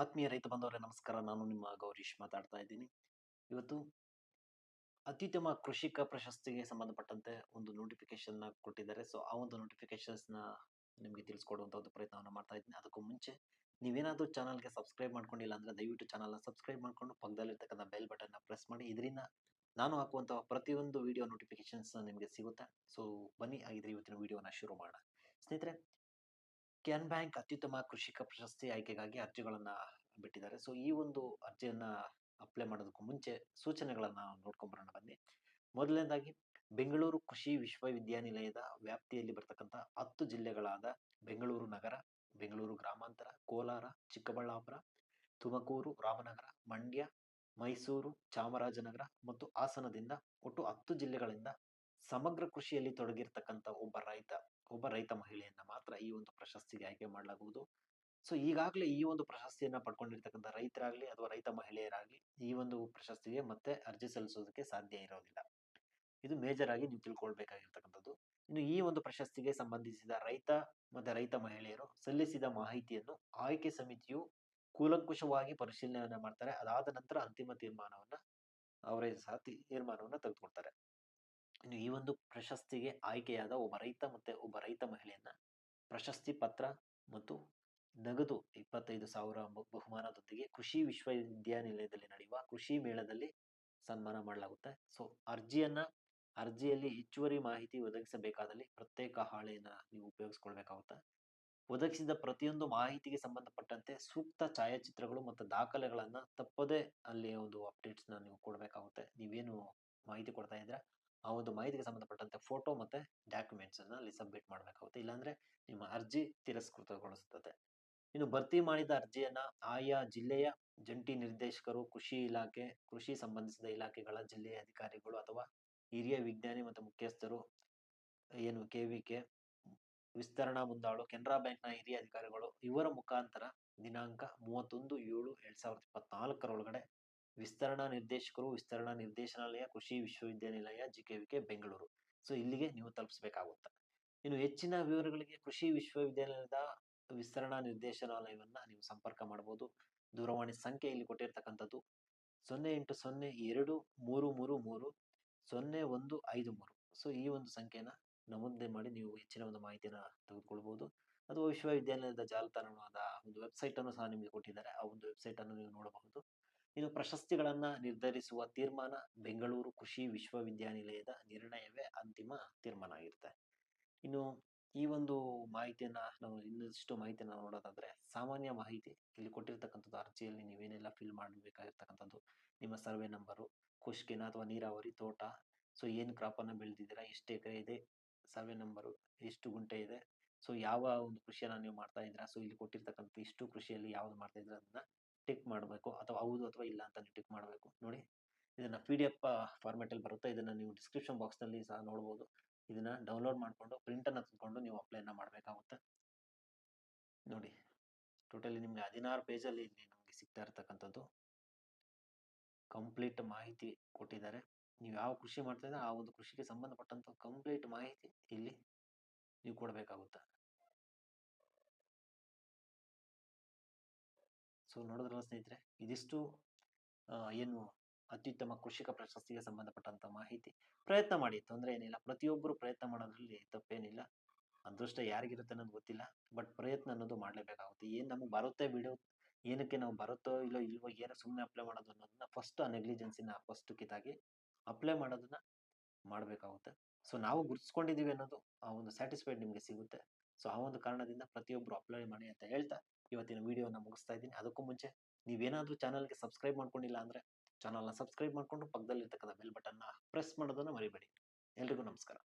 ಆತ್ಮೀಯ ರೈತ ಬಂಧವರ ನಮಸ್ಕಾರ. ನಾನು ನಿಮ್ಮ ಗೌರೀಶ್ ಮಾತಾಡ್ತಾ ಇದ್ದೀನಿ. ಇವತ್ತು ಅತ್ಯುತ್ತಮ ಕೃಷಿಕ ಪ್ರಶಸ್ತಿಗೆ ಸಂಬಂಧಪಟ್ಟಂತೆ ಒಂದು ನೋಟಿಫಿಕೇಶನ್ ಕೊಟ್ಟಿದ್ದಾರೆ. ಸೊ ಆ ಒಂದು ನೋಟಿಫಿಕೇಶನ್ಸ್ನ ನಿಮಗೆ ತಿಳಿಸ್ಕೊಡುವಂತ ಒಂದು ಪ್ರಯತ್ನವನ್ನು ಮಾಡ್ತಾ ಇದ್ದೀನಿ. ಅದಕ್ಕೂ ಮುಂಚೆ ನೀವೇನಾದ್ರೂ ಚಾನಲ್ಗೆ ಸಬ್ಸ್ಕ್ರೈಬ್ ಮಾಡ್ಕೊಂಡಿಲ್ಲ ಅಂದ್ರೆ ದಯವಿಟ್ಟು ಚಾನಲ್ನ ಸಬ್ಸ್ಕ್ರೈಬ್ ಮಾಡ್ಕೊಂಡು ಪಕ್ಕದಲ್ಲಿರ್ತಕ್ಕಂಥ ಬೆಲ್ ಬಟನ್ನ ಪ್ರೆಸ್ ಮಾಡಿ. ಇದರಿಂದ ನಾನು ಹಾಕುವಂತಹ ಪ್ರತಿಯೊಂದು ವಿಡಿಯೋ ನೋಟಿಫಿಕೇಶನ್ಸ್ ನಿಮಗೆ ಸಿಗುತ್ತೆ. ಸೊ ಬನ್ನಿ ಆಗಿದ್ರೆ ಇವತ್ತಿನ ವಿಡಿಯೋನ ಶುರು ಮಾಡೋಣ. ಸ್ನೇಹಿತರೆ ಕ್ಯಾನ್ ಬ್ಯಾಂಕ್ ಅತ್ಯುತ್ತಮ ಕೃಷಿಕ ಪ್ರಶಸ್ತಿ ಆಯ್ಕೆಗಾಗಿ ಅರ್ಜಿಗಳನ್ನ ಬಿಟ್ಟಿದ್ದಾರೆ. ಸೊ, ಈ ಒಂದು ಅರ್ಜಿಯನ್ನ ಅಪ್ಲೈ ಮಾಡೋದಕ್ಕೂ ಮುಂಚೆ ಸೂಚನೆಗಳನ್ನ ನೋಡ್ಕೊಂಡ್ ಬರೋಣ ಬನ್ನಿ. ಮೊದಲನೇದಾಗಿ, ಬೆಂಗಳೂರು ಕೃಷಿ ವಿಶ್ವವಿದ್ಯಾನಿಲಯದ ವ್ಯಾಪ್ತಿಯಲ್ಲಿ ಬರ್ತಕ್ಕಂಥ ಹತ್ತು ಜಿಲ್ಲೆಗಳಾದ ಬೆಂಗಳೂರು ನಗರ, ಬೆಂಗಳೂರು ಗ್ರಾಮಾಂತರ, ಕೋಲಾರ, ಚಿಕ್ಕಬಳ್ಳಾಪುರ, ತುಮಕೂರು, ರಾಮನಗರ, ಮಂಡ್ಯ, ಮೈಸೂರು, ಚಾಮರಾಜನಗರ ಮತ್ತು ಹಾಸನದಿಂದ ಒಟ್ಟು ಹತ್ತು ಜಿಲ್ಲೆಗಳಿಂದ ಸಮಗ್ರ ಕೃಷಿಯಲ್ಲಿ ತೊಡಗಿರ್ತಕ್ಕಂಥ ಒಬ್ಬ ರೈತ ಒಬ್ಬ ರೈತ ಮಹಿಳೆಯನ್ನ ಮಾತ್ರ ಈ ಒಂದು ಪ್ರಶಸ್ತಿಗೆ ಆಯ್ಕೆ ಮಾಡಲಾಗುವುದು. ಸೊ ಈಗಾಗಲೇ ಈ ಒಂದು ಪ್ರಶಸ್ತಿಯನ್ನ ಪಡ್ಕೊಂಡಿರ್ತಕ್ಕಂಥ ರೈತರಾಗ್ಲಿ ಅಥವಾ ರೈತ ಮಹಿಳೆಯರಾಗ್ಲಿ ಈ ಒಂದು ಪ್ರಶಸ್ತಿಗೆ ಮತ್ತೆ ಅರ್ಜಿ ಸಲ್ಲಿಸೋದಕ್ಕೆ ಸಾಧ್ಯ ಇರೋದಿಲ್ಲ. ಇದು ಮೇಜರ್ ಆಗಿ ನೀವು ತಿಳ್ಕೊಳ್ಬೇಕಾಗಿರ್ತಕ್ಕಂಥದ್ದು. ಇನ್ನು ಈ ಒಂದು ಪ್ರಶಸ್ತಿಗೆ ಸಂಬಂಧಿಸಿದ ರೈತ ಮತ್ತೆ ರೈತ ಮಹಿಳೆಯರು ಸಲ್ಲಿಸಿದ ಮಾಹಿತಿಯನ್ನು ಆಯ್ಕೆ ಸಮಿತಿಯು ಕೂಲಂಕುಷವಾಗಿ ಪರಿಶೀಲನೆ ಮಾಡ್ತಾರೆ. ಅದಾದ ನಂತರ ಅಂತಿಮ ತೀರ್ಮಾನವನ್ನ ಅವರೇ ಸಹ ತೀರ್ಮಾನವನ್ನ ತೆಗೆದುಕೊಳ್ತಾರೆ ಇನ್ನು ಈ ಒಂದು ಪ್ರಶಸ್ತಿಗೆ ಆಯ್ಕೆಯಾದ ಒಬ್ಬ ರೈತ ಮತ್ತೆ ಒಬ್ಬ ರೈತ ಮಹಿಳೆಯನ್ನ ಪ್ರಶಸ್ತಿ ಪತ್ರ ಮತ್ತು ನಗದು ಇಪ್ಪತ್ತೈದು ಸಾವಿರ ಬಹುಮಾನದೊಂದಿಗೆ ಕೃಷಿ ವಿಶ್ವವಿದ್ಯಾನಿಲಯದಲ್ಲಿ ನಡೆಯುವ ಕೃಷಿ ಮೇಳದಲ್ಲಿ ಸನ್ಮಾನ ಮಾಡಲಾಗುತ್ತೆ. ಸೊ, ಅರ್ಜಿಯನ್ನ, ಅರ್ಜಿಯಲ್ಲಿ ಹೆಚ್ಚುವರಿ ಮಾಹಿತಿ ಒದಗಿಸಬೇಕಾದಲ್ಲಿ ಪ್ರತ್ಯೇಕ ಹಾಳೆಯನ್ನ ನೀವು ಉಪಯೋಗಿಸ್ಕೊಳ್ಬೇಕಾಗುತ್ತೆ. ಒದಗಿಸಿದ ಪ್ರತಿಯೊಂದು ಮಾಹಿತಿಗೆ ಸಂಬಂಧಪಟ್ಟಂತೆ ಸೂಕ್ತ ಛಾಯಾಚಿತ್ರಗಳು ಮತ್ತು ದಾಖಲೆಗಳನ್ನ ತಪ್ಪದೇ ಅಲ್ಲಿ ಒಂದು ಅಪ್ಡೇಟ್ಸ್ನ ನೀವು ಕೊಡಬೇಕಾಗುತ್ತೆ. ನೀವೇನು ಮಾಹಿತಿ ಕೊಡ್ತಾ ಇದ್ರೆ ಆ ಒಂದು ಮಾಹಿತಿಗೆ ಸಂಬಂಧಪಟ್ಟಂತೆ ಫೋಟೋ ಮತ್ತೆ ಡಾಕ್ಯುಮೆಂಟ್ಸ್ ಅನ್ನ ಅಲ್ಲಿ ಸಬ್ಮಿಟ್ ಮಾಡಬೇಕಾಗುತ್ತೆ. ಇಲ್ಲಾಂದರೆ ನಿಮ್ಮ ಅರ್ಜಿ ತಿರಸ್ಕೃತಗೊಳಿಸುತ್ತದೆ. ಇನ್ನು ಭರ್ತಿ ಮಾಡಿದ ಅರ್ಜಿಯನ್ನ ಆಯಾ ಜಿಲ್ಲೆಯ ಜಂಟಿ ನಿರ್ದೇಶಕರು, ಕೃಷಿ ಇಲಾಖೆ, ಕೃಷಿ ಸಂಬಂಧಿಸಿದ ಇಲಾಖೆಗಳ ಜಿಲ್ಲೆಯ ಅಧಿಕಾರಿಗಳು ಅಥವಾ ಹಿರಿಯ ವಿಜ್ಞಾನಿ ಮತ್ತು ಮುಖ್ಯಸ್ಥರು, ಏನು ಕೆವಿಕೆ ವಿಸ್ತರಣಾ ಮುಂದಾಳು, ಕೆನರಾ ಬ್ಯಾಂಕ್ನ ಹಿರಿಯ ಅಧಿಕಾರಿಗಳು, ಇವರ ಮುಖಾಂತರ ದಿನಾಂಕ ಮೂವತ್ತೊಂದು ಏಳು ಎರಡು ಸಾವಿರದ ಇಪ್ಪತ್ನಾಲ್ಕರೊಳಗಡೆ ವಿಸ್ತರಣಾ ನಿರ್ದೇಶಕರು ವಿಸ್ತರಣಾ ನಿರ್ದೇಶನಾಲಯ, ಕೃಷಿ ವಿಶ್ವವಿದ್ಯಾನಿಲಯ, ಜಿಕೆವಿಕೆ, ಬೆಂಗಳೂರು. ಸೊ, ಇಲ್ಲಿಗೆ ನೀವು ತಲುಪಿಸಬೇಕಾಗುತ್ತೆ. ಇನ್ನು ಹೆಚ್ಚಿನ ವಿವರಗಳಿಗೆ ಕೃಷಿ ವಿಶ್ವವಿದ್ಯಾನಿಲಯದ ವಿಸ್ತರಣಾ ನಿರ್ದೇಶನಾಲಯವನ್ನ ನೀವು ಸಂಪರ್ಕ ಮಾಡಬಹುದು ದೂರವಾಣಿ ಸಂಖ್ಯೆ ಇಲ್ಲಿ ಕೊಟ್ಟಿರ್ತಕ್ಕಂಥದ್ದು. ಸೊನ್ನೆ ಎಂಟು ಸೊನ್ನೆ ಎರಡು ಮೂರು ಮೂರು ಮೂರು ಸೊನ್ನೆ ಒಂದು ಐದು ಮೂರು. ಸೊ, ಈ ಒಂದು ಸಂಖ್ಯೆನ ನಮೂದನೆ ಮಾಡಿ ನೀವು ಹೆಚ್ಚಿನ ಒಂದು ಮಾಹಿತಿಯನ್ನು ತೆಗೆದುಕೊಳ್ಬಹುದು ಅಥವಾ ವಿಶ್ವವಿದ್ಯಾನಿಲಯದ ಜಾಲತಾಣವಾದ ಒಂದು ವೆಬ್ಸೈಟ್ ಅನ್ನು ಸಹ ನಿಮಗೆ ಕೊಟ್ಟಿದ್ದಾರೆ. ಆ ಒಂದು ವೆಬ್ಸೈಟ್ ಅನ್ನು ನೀವು ನೋಡಬಹುದು. ಇನ್ನು ಪ್ರಶಸ್ತಿಗಳನ್ನ ನಿರ್ಧರಿಸುವ ತೀರ್ಮಾನ ಬೆಂಗಳೂರು ಕೃಷಿ ವಿಶ್ವವಿದ್ಯಾನಿಲಯದ ನಿರ್ಣಯವೇ ಅಂತಿಮ ತೀರ್ಮಾನ ಆಗಿರುತ್ತೆ. ಇನ್ನು ಈ ಒಂದು ಮಾಹಿತಿಯನ್ನ ನಾವು ಇನ್ನಷ್ಟು ಮಾಹಿತಿಯನ್ನ ನೋಡೋದಾದ್ರೆ ಸಾಮಾನ್ಯ ಮಾಹಿತಿ ಇಲ್ಲಿ ಕೊಟ್ಟಿರ್ತಕ್ಕಂಥದ್ದು ಅರ್ಜಿಯಲ್ಲಿ ನೀವೇನೆಲ್ಲ ಫಿಲ್ ಮಾಡಬೇಕಾಗಿರ್ತಕ್ಕಂಥದ್ದು ನಿಮ್ಮ ಸರ್ವೆ ನಂಬರು, ಖುಷ್ಕಿನ ಅಥವಾ ನೀರಾವರಿ ತೋಟ, ಸೊ ಏನು ಕ್ರಾಪ್ ಅನ್ನ ಬೆಳೆದಿದ್ದೀರಾ, ಎಷ್ಟು ಎಕರೆ ಇದೆ, ಸರ್ವೆ ನಂಬರು, ಎಷ್ಟು ಗುಂಟೆ ಇದೆ, ಸೊ ಯಾವ ಒಂದು ಕೃಷಿಯನ್ನು ನೀವು ಮಾಡ್ತಾ ಇದ್ದೀರಾ, ಸೊ ಇಲ್ಲಿ ಕೊಟ್ಟಿರ್ತಕ್ಕಂಥ ಇಷ್ಟು ಕೃಷಿಯಲ್ಲಿ ಯಾವ್ದು ಮಾಡ್ತಾ ಇದ್ದೀರಾ, ಅದನ್ನ ಟಿಕ್ ಮಾಡಬೇಕು ಅಥವಾ ಹೌದು ಅಥವಾ ಇಲ್ಲ ಅಂತ ಟಿಕ್ ಮಾಡಬೇಕು. ನೋಡಿ, ಇದನ್ನ ಪಿ ಡಿ ಎಫ್ ಫಾರ್ಮೆಟ್ ಅಲ್ಲಿ ಬರುತ್ತೆ. ಇದನ್ನ ನೀವು ಡಿಸ್ಕ್ರಿಪ್ಷನ್ ಬಾಕ್ಸ್ನಲ್ಲಿ ಸಹ ನೋಡಬಹುದು ಇದನ್ನ ಡೌನ್ಲೋಡ್ ಮಾಡ್ಕೊಂಡು ಪ್ರಿಂಟನ್ನು ಅನ್ನ ತೆಗೆದುಕೊಂಡು ನೀವು ಅಪ್ಲೈನ ಮಾಡಬೇಕಾಗುತ್ತೆ. ನೋಡಿ ಟೋಟಲಿ ನಿಮಗೆ ಹದಿನಾರು ಪೇಜಲ್ಲಿ ಇಲ್ಲಿ ನಮಗೆ ಸಿಗ್ತಾ ಇರತಕ್ಕಂಥದ್ದು. ಕಂಪ್ಲೀಟ್ ಮಾಹಿತಿ ಕೊಟ್ಟಿದ್ದಾರೆ. ನೀವು ಯಾವ ಕೃಷಿ ಮಾಡ್ತಾ ಆ ಒಂದು ಕೃಷಿಗೆ ಸಂಬಂಧಪಟ್ಟಂತ ಕಂಪ್ಲೀಟ್ ಮಾಹಿತಿ ಇಲ್ಲಿ ನೀವು ಕೊಡಬೇಕಾಗುತ್ತೆ. ಸೊ ನೋಡಿದ್ರಲ್ಲ ಸ್ನೇಹಿತರೆ, ಇದಿಷ್ಟು ಏನು ಅತ್ಯುತ್ತಮ ಕೃಷಿಕ ಪ್ರಶಸ್ತಿಗೆ ಸಂಬಂಧಪಟ್ಟಂತ ಮಾಹಿತಿ. ಪ್ರಯತ್ನ ಮಾಡಿ, ತೊಂದರೆ ಏನಿಲ್ಲ. ಪ್ರತಿಯೊಬ್ಬರು ಪ್ರಯತ್ನ ಮಾಡೋದ್ರಲ್ಲಿ ತಪ್ಪೇನಿಲ್ಲ. ಅದೃಷ್ಟ ಯಾರಿಗಿರುತ್ತೆ ಅನ್ನೋದು ಗೊತ್ತಿಲ್ಲ. ಬಟ್ ಪ್ರಯತ್ನ ಅನ್ನೋದು ಮಾಡಲೇಬೇಕಾಗುತ್ತೆ. ಏನು ನಮಗೆ ಬರುತ್ತೆ ಬಿಡು, ಏನಕ್ಕೆ ನಾವು ಬರುತ್ತೋ ಇಲ್ಲೋ ಇಲ್ವೋ, ಏನೋ ಸುಮ್ಮನೆ ಅಪ್ಲೈ ಮಾಡೋದು ಅನ್ನೋದನ್ನ ಫಸ್ಟ್ ಆ ನೆಗ್ಲಿಜೆನ್ಸಿನ ಫಸ್ಟ್ ಕಿತ್ತಾಗಿ ಅಪ್ಲೈ ಮಾಡೋದನ್ನ ಮಾಡಬೇಕಾಗುತ್ತೆ. ಸೊ ನಾವು ಗುರುತಿಸ್ಕೊಂಡಿದ್ದೀವಿ ಅನ್ನೋದು ಆ ಒಂದು ಸ್ಯಾಟಿಸ್ಫೈಡ್ ನಿಮಗೆ ಸಿಗುತ್ತೆ. ಸೊ ಆ ಒಂದು ಕಾರಣದಿಂದ ಪ್ರತಿಯೊಬ್ಬರು ಅಪ್ಲೈ ಮಾಡಿ ಅಂತ ಹೇಳ್ತಾ ಇವತ್ತಿನ ವಿಡಿಯೋನ ಮುಗಿಸ್ತಾ ಇದ್ದೀನಿ. ಅದಕ್ಕೂ ಮುಂಚೆ ನೀವೇನಾದರೂ ಚಾನಲ್ಗೆ ಸಬ್ಸ್ಕ್ರೈಬ್ ಮಾಡ್ಕೊಂಡಿಲ್ಲ ಅಂದ್ರೆ ಚಾನಲ್ನ ಸಬ್ಸ್ಕ್ರೈಬ್ ಮಾಡಿಕೊಂಡು ಪಕ್ಕದಲ್ಲಿರ್ತಕ್ಕಂಥ ಬೆಲ್ ಬಟನ್ನ ಪ್ರೆಸ್ ಮಾಡೋದನ್ನ ಮರಿಬೇಡಿ. ಎಲ್ರಿಗೂ ನಮಸ್ಕಾರ.